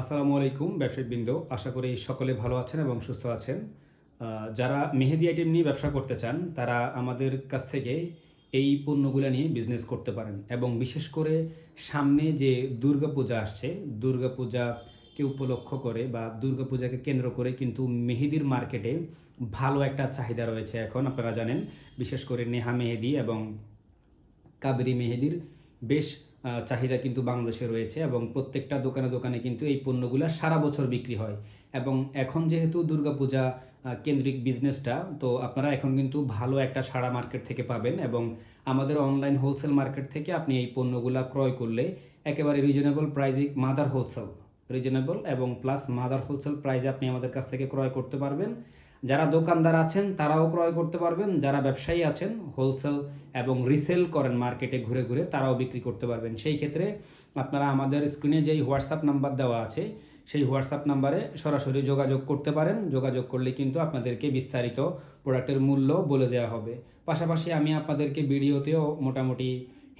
আসসালামু আলাইকুম ব্যবসায়িক বৃন্দ আশা করি সকলে ভালো আছেন এবং সুস্থ আছেন। যারা মেহেদি আইটেম নিয়ে ব্যবসা করতে চান, তারা আমাদের কাছ থেকে এই পণ্যগুলো নিয়ে বিজনেস করতে পারেন এবং বিশেষ করে সামনে যে দুর্গাপূজা আসছে দুর্গাপূজাকে উপলক্ষ করে বা দুর্গাপূজাকে কেন্দ্র করে কিন্তু মেহেদির মার্কেটে ভালো একটা চাহিদা রয়েছে এখন, আপনারা জানেন। বিশেষ করে নেহা মেহেদি এবং কাবেরি মেহেদির বেশ চাহিদা কিন্তু বাংলাদেশে রয়েছে এবং প্রত্যেকটা দোকানে দোকানে কিন্তু এই পণ্যগুলো সারা বছর বিক্রি হয়। এবং এখন যেহেতু দুর্গাপূজা কেন্দ্রিক বিজনেসটা, তো আপনারা এখন কিন্তু ভালো একটা সারা মার্কেট থেকে পাবেন এবং আমাদের অনলাইন হোলসেল মার্কেট থেকে আপনি এই পণ্যগুলা ক্রয় করলে একেবারে রিজনেবল প্রাইজে মাদার হোলসেল রিজনেবল এবং প্লাস মাদার হোলসেল প্রাইজে আপনি আমাদের কাছ থেকে ক্রয় করতে পারবেন। যারা দোকানদার আছেন, তারাও ক্রয় করতে পারবেন। যারা ব্যবসায়ী আছেন হোলসেল এবং রিসেল করেন মার্কেটে ঘুরে ঘুরে, তারাও বিক্রি করতে পারবেন। সেই ক্ষেত্রে আপনারা আমাদের স্ক্রিনে যেই হোয়াটসঅ্যাপ নাম্বার দেওয়া আছে, সেই হোয়াটসঅ্যাপ নাম্বারে সরাসরি যোগাযোগ করতে পারেন। যোগাযোগ করলে কিন্তু আপনাদেরকে বিস্তারিত প্রোডাক্টের মূল্য বলে দেওয়া হবে। পাশাপাশি আমি আপনাদেরকে ভিডিওতেও মোটামুটি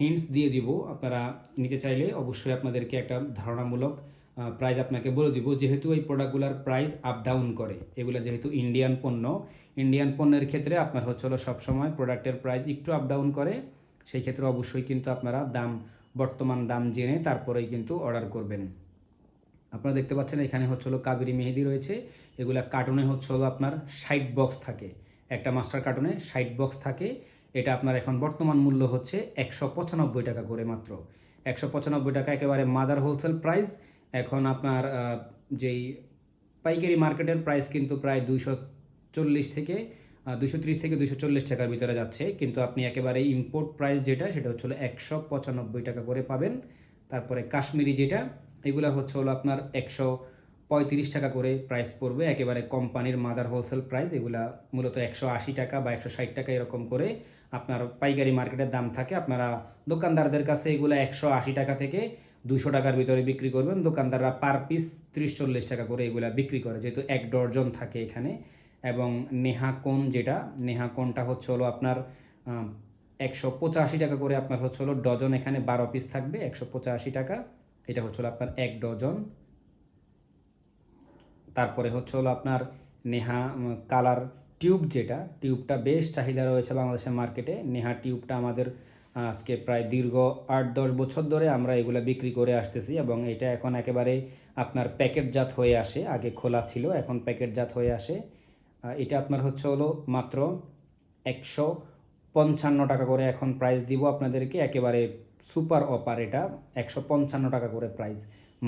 হিন্টস দিয়ে দিব। আপনারা নিতে চাইলে অবশ্যই আপনাদেরকে একটা ধারণামূলক প্রাইস আপনাকে বলে দিব, যেহেতু এই প্রোডাক্টগুলোর প্রাইস আপ ডাউন করে। এগুলো যেহেতু ইন্ডিয়ান পণ্য ইন্ডিয়ান পণ্যের ক্ষেত্রে আপনার হচ্ছে হলো সবসময় প্রোডাক্টের প্রাইস একটু আপ ডাউন করে। সেই ক্ষেত্রে অবশ্যই কিন্তু আপনারা দাম, বর্তমান দাম জেনে তারপরেই কিন্তু অর্ডার করবেন। আপনারা দেখতে পাচ্ছেন এখানে হচ্ছে হলো কাবেরি মেহেদি রয়েছে। এগুলা কার্টুনে হচ্ছে হলো আপনার সাইড বক্স থাকে। একটা মাস্টার কার্টুনে ষাট বক্স থাকে। এটা আপনার এখন বর্তমান মূল্য হচ্ছে একশো পঁচানব্বই টাকা করে মাত্র। একশো পঁচানব্বই টাকা একেবারে মাদার হোলসেল প্রাইস এখন আপনার যেই পাইকারি মার্কেটের প্রাইস কিন্তু প্রায় দুইশো চল্লিশ থেকে দুশো ত্রিশ থেকে দুশো চল্লিশ টাকার ভিতরে যাচ্ছে। কিন্তু আপনি একেবারে ইম্পোর্ট প্রাইস যেটা, সেটা হচ্ছে একশো পঁচানব্বই টাকা করে পাবেন। তারপরে কাশ্মীরি যেটা, এগুলা হচ্ছে হলো আপনার একশো পঁয়ত্রিশ টাকা করে প্রাইস পড়বে। একেবারে কোম্পানির মাদার হোলসেল প্রাইস এগুলা মূলত একশো আশি টাকা বা একশো ষাট টাকা এরকম করে আপনার পাইকারি মার্কেটের দাম থাকে। আপনারা দোকানদারদের কাছে এগুলো একশো আশি টাকা থেকে দুশো টাকার ভিতরে বিক্রি করবেন। দোকানদাররা পার পিস ত্রিশ চল্লিশ টাকা করে এগুলা বিক্রি করে, যেহেতু এক ডর্জন থাকে এখানে। এবং নেহা কোন যেটা, নেহা কোনটা হচ্ছে হলো আপনার একশো পঁচাশি টাকা করে আপনার হচ্ছে হলো ডজন এখানে বারো পিস থাকবে, একশো পঁচাশি টাকা। এটা হচ্ছে হলো আপনার এক ডজন। তারপরে হচ্ছে হলো আপনার নেহা কালার টিউব যেটা, টিউবটা বেশ চাহিদা রয়েছে বাংলাদেশের মার্কেটে। নেহা টিউবটা আমাদের আজকে প্রায় দীর্ঘ আট, দশ বছর ধরে আমরা এগুলো বিক্রি করে আসতেছি এবং এটা এখন একেবারে আপনার প্যাকেটজাত হয়ে আসে। আগে খোলা ছিল, এখন প্যাকেটজাত হয়ে আসে। এটা আপনার হচ্ছে হলো মাত্র একশো পঞ্চান্ন টাকা করে এখন প্রাইস দিব আপনাদেরকে। একেবারে সুপার অপার এটা, একশো পঞ্চান্ন টাকা করে প্রাইস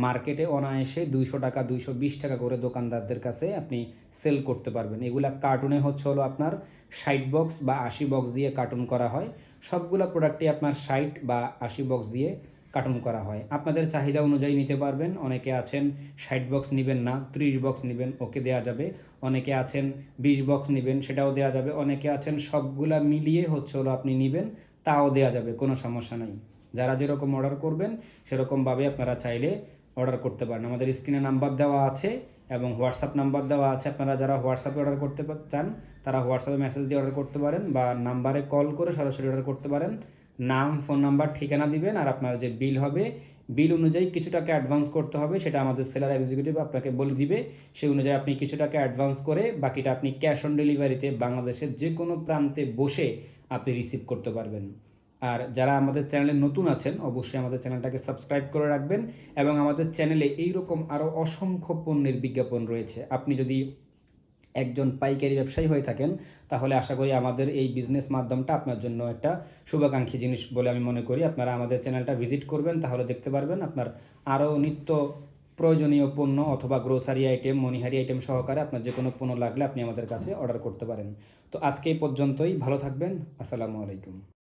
মার্কেটে অনায়াসে দুইশো টাকা, দুইশো বিশ টাকা করে দোকানদারদের কাছে আপনি সেল করতে পারবেন। এগুলা কার্টুনে হচ্ছে হলো আপনার ষাট বক্স বা আশি বক্স দিয়ে কার্টুন করা হয়। সবগুলো প্রোডাক্টই আপনার ষাট বা আশি বক্স দিয়ে কার্টুন করা হয়। আপনাদের চাহিদা অনুযায়ী নিতে পারবেন। অনেকে আছেন ষাট বক্স নেবেন না, ত্রিশ বক্স নেবেন, ওকে দেয়া যাবে। অনেকে আছেন বিশ বক্স নেবেন, সেটাও দেওয়া যাবে। অনেকে আছেন সবগুলা মিলিয়ে হচ্ছে হলো আপনি নেবেন, তাও দেওয়া যাবে, কোনো সমস্যা নাই। যারা যেরকম অর্ডার করবেন, সেরকমভাবে আপনারা চাইলে অর্ডার করতে পারেন। আমাদের স্ক্রিনে নাম্বার দেওয়া আছে এবং হোয়াটসঅ্যাপ নাম্বার দেওয়া আছে। আপনারা যারা হোয়াটসঅ্যাপে অর্ডার করতে চান, তারা হোয়াটসঅ্যাপে মেসেজ দিয়ে অর্ডার করতে পারেন বা নাম্বারে কল করে সরাসরি অর্ডার করতে পারেন। নাম ফোন নাম্বার ঠিকানা দিবেন আর আপনার যে বিল হবে বিল অনুযায়ী কিছু টাকা অ্যাডভান্স করতে হবে, সেটা আমাদের সেলার এক্সিকিউটিভ আপনাকে বলে দিবে। সেই অনুযায়ী আপনি কিছু টাকা অ্যাডভান্স করে বাকিটা আপনি ক্যাশ অন ডেলিভারিতে বাংলাদেশের যে কোনো প্রান্তে বসে আপনি রিসিভ করতে পারবেন। আর যারা আমাদের চ্যানেলে নতুন আছেন, অবশ্যই আমাদের চ্যানেলটাকে সাবস্ক্রাইব করে রাখবেন এবং আমাদের চ্যানেলে এইরকম আরও অসংখ্য পণ্যের বিজ্ঞাপন রয়েছে। আপনি যদি একজন পাইকারি ব্যবসায়ী হয়ে থাকেন, তাহলে আশা করি আমাদের এই বিজনেস মাধ্যমটা আপনার জন্য একটা শুভাকাঙ্ক্ষী জিনিস বলে আমি মনে করি। আপনারা আমাদের চ্যানেলটা ভিজিট করবেন, তাহলে দেখতে পারবেন আপনার আরও নিত্য প্রয়োজনীয় পণ্য অথবা গ্রোসারি আইটেম মনিহারি আইটেম সহকারে আপনার যে কোনো পণ্য লাগলে আপনি আমাদের কাছে অর্ডার করতে পারেন। তো আজকে এই পর্যন্তই, ভালো থাকবেন, আসসালামু আলাইকুম।